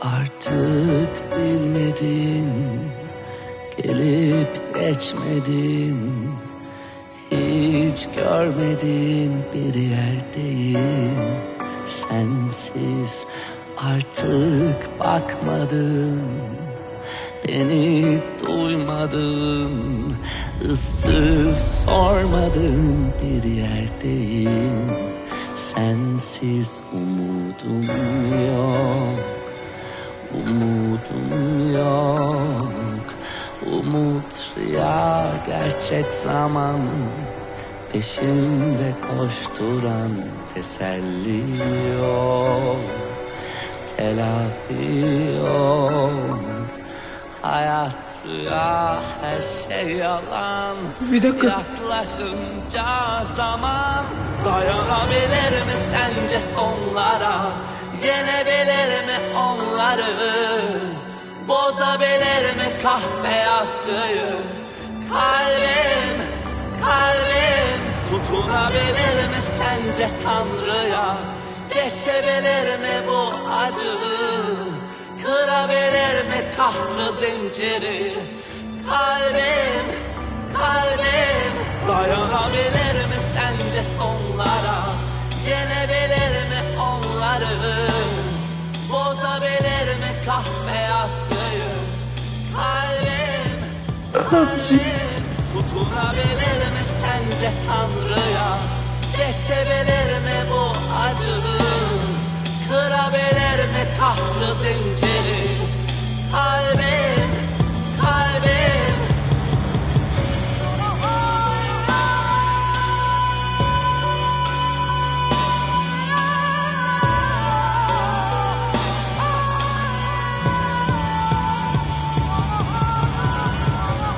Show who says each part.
Speaker 1: Artık bilmedin Gelip geçmedin. Hiç görmedin bir yerdeyim. Sensiz artık bakmadın Beni duymadın. Issız sormadın bir yerdeyim. Sensiz umudum Umut rüya gerçek zaman. Peşinde koşturan teselli yok Telafi yok Hayat rüya her şey yalan.
Speaker 2: Bir dakika.
Speaker 1: Yaklaşınca zaman. Dayanabilir mi sence sonlara? Yenebilir mi onları Bozabilir mi kahve yaskıyı Kalbim, kalbim Tutunabilir mi sence Tanrı'ya. Geçebilir mi bu acıyı Kırabilir mi kahrı zinciri. Kalbim, kalbim Dayanabilir mi sence sonlara. Yenebilir mi onları Bozabilir mi yaskıyı Kalbim, kalbim. Tutunabilir mi sence Tanrı'ya? Geçebilir mi bu acıyı Kırabilir mi kahrı Kalbim